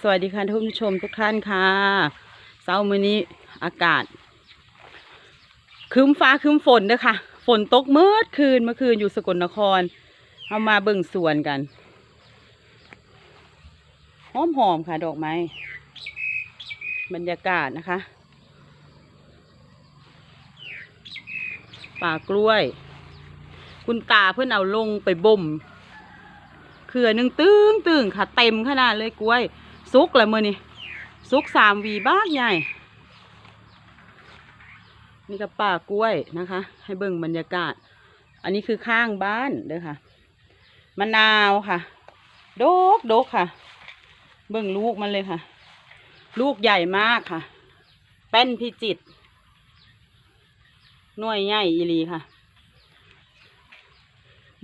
สวัสดีค่ะท่านผู้ชมทุกท่านค่ะเช้ามื้อนี้อากาศครึ้มฟ้าครึ้มฝนเด้อค่ะ ฝนตกเมื่อคืนเมื่อคืนอยู่สกลนครเอามาเบิ่งสวนกันหอมหอมๆค่ะ ดอกไม้บรรยากาศนะคะ ป่ากล้วย คุณตาเพื่อนเอาลงไปบ่มเครือนึ่งตึงตึงค่ะ เต็มขนาดเลยกล้วย ซุกแล้วมือนี่ซุกสามวีบ้ากใหญ่ นี่ก็ป่ากล้วยนะคะ ให้เบิ่งบรรยากาศ อันนี้คือข้างบ้านเด้อค่ะมะนาวค่ะ โดกโดกค่ะ เบิ่งลูกมันเลยค่ะ ลูกใหญ่มากค่ะ แป้นพิจิตรหน่วยใหญ่อีลีค่ะ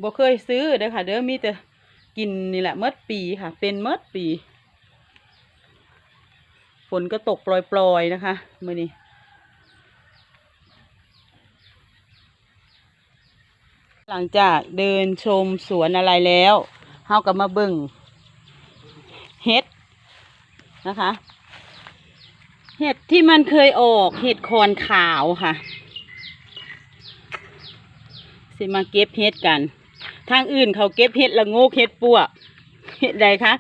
บ่เคยซื้อเด้อค่ะ เด้อมีแต่กินนี่แหละเมื่อปีค่ะ เป็นเมื่อปี ฝนก็ตกปล่อยๆนะคะมื่อนี้หลังจากเดินชมสวนอะไรแล้วเฮาก็มาบิ่งเห็ดนะคะ เห็ดที่มันเคยออกเห็ดคอนขาวค่ะ สิมาเก็บเห็ดกัน ทางอื่นเขาเก็บเห็ดละโงกเห็ดปวเห็ดใดคะ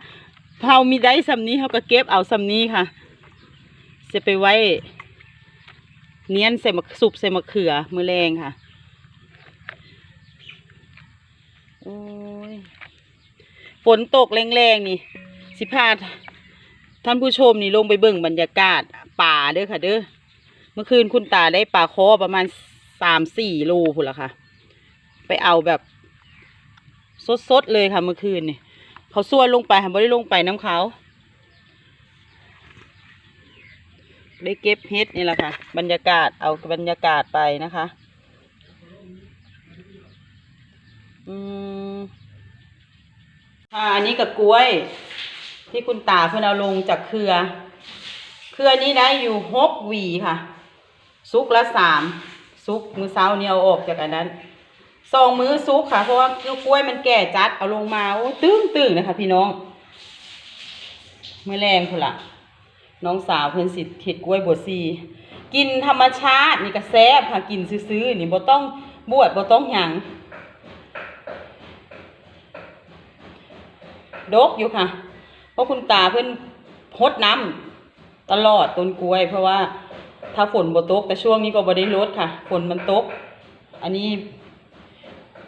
เฮามีได้สำนี้เขาก็เก็บเอาสำนี้ค่ะ จะไปไว้เนียนใส่มะสุบใส่มะเขือมือแรงค่ะ โอ้ย ฝนตกแรงๆนี่ สิพาท่านผู้ชมนี่ลงไปเบิ่งบรรยากาศป่าเด้อค่ะเด้อ เมื่อคืนคุณตาได้ปลาคอประมาณสามสี่โลพุ่นละค่ะ ไปเอาแบบสดๆเลยค่ะเมื่อคืนนี่เขาส่วนลงไปค่ะไม่ได้ลงไปน้ำเขา ได้เก็บเฮ็ดนี่แหละค่ะ บรรยากาศเอาบรรยากาศไปนะคะ อืมอ่าอันนี้กับกล้วย ที่คุณตาเพิ่นเอาลงจากเครือ เครือนี้ได้อยู่หกหวีค่ะ ซุกละสามซุกมือเช้านี่เอาออกจากอันนั้นสองมื้อซุกค่ะ เพราะว่ากล้วยมันแก่จัดเอาลงมาโอ้ตึ้งตึ้งนะคะ พี่น้องเมื่อแรงคุณละ น้องสาวเพิ่นสิเห็ดกล้วยบวชซีกินธรรมชาตินี่ก็แซ่บค่ะกินซื้อๆนี่บ่ต้องบวชบ่ต้องหยังดกอยู่ค่ะ เพราะคุณตาเพิ่นพดน้ำตลอดต้นกล้วย เพราะว่าถ้าฝนบ่ตกแต่ช่วงนี้ก็บ่ได้ลดค่ะ ฝนมันตก อันนี้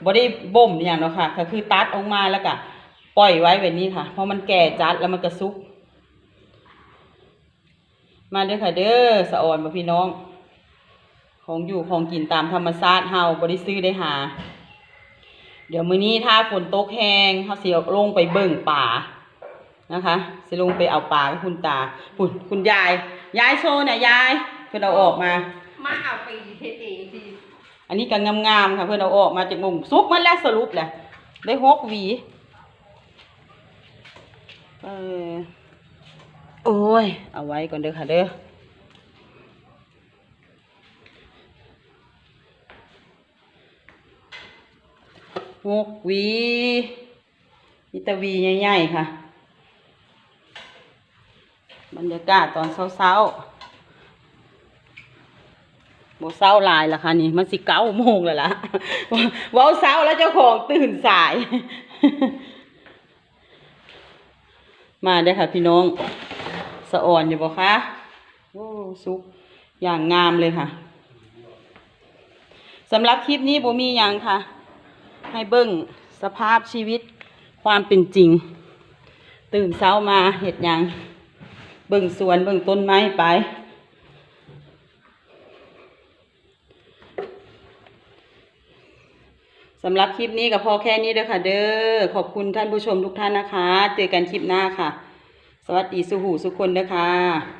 บ่ได้บ่มอย่างเนาะค่ะก็คือตัดออกมาแล้วก็ปล่อยไว้แบบนี้ค่ะ เพราะมันแก่จัดแล้วมันก็สุก มาเด้อค่ะเด้อสะออนบ่พี่น้อง ของอยู่ของกินตามธรรมชาติเฮาบ่ได้ซื้อได้หา เดี๋ยวมื้อนี้ถ้าฝนตกแห้งเฮาสิเอาลงไปเบิ่งป่านะคะสิลงไปเอาปลากับคุณตาคุณคุณยาย ยายโชว์เนี่ยยายเพิ่นเอาออกมา มาเอาไปเฮ็ดเองทีอันนี้ก็งามๆค่ะเพื่อนเอาออกมาจากมุมซุกมันแล้วสรุปแหละได้หกหวี เออ โอ้ย เอาไว้ก่อนเด้อค่ะเด้อหกวีมีต่หวีใหญ่ๆค่ะ บรรยากาศตอนเช้าๆบเศร้าลายละค่ะนี่ มันสิเก้าโมงแล้วล่ะว้าเศร้าแล้วเจ้าของตื่นสาย มาได้อค่ะพี่น้อง สะอ่อนอยู่บ่คะโอ้สุกอย่างงามเลยค่ะสำหรับคลิปนี้บ่มีหยังค่ะ ให้เบิ่งสภาพชีวิตความเป็นจริง ตื่นเช้ามาเห็ดยังเบิ่งสวนเบิ่งต้นไม้ไป สำหรับคลิปนี้ก็พอแค่นี้เด้อค่ะ เด้อขอบคุณท่านผู้ชมทุกท่านนะคะ เจอกันคลิปหน้าค่ะ วัสดีสุหูสุขคนนะคะ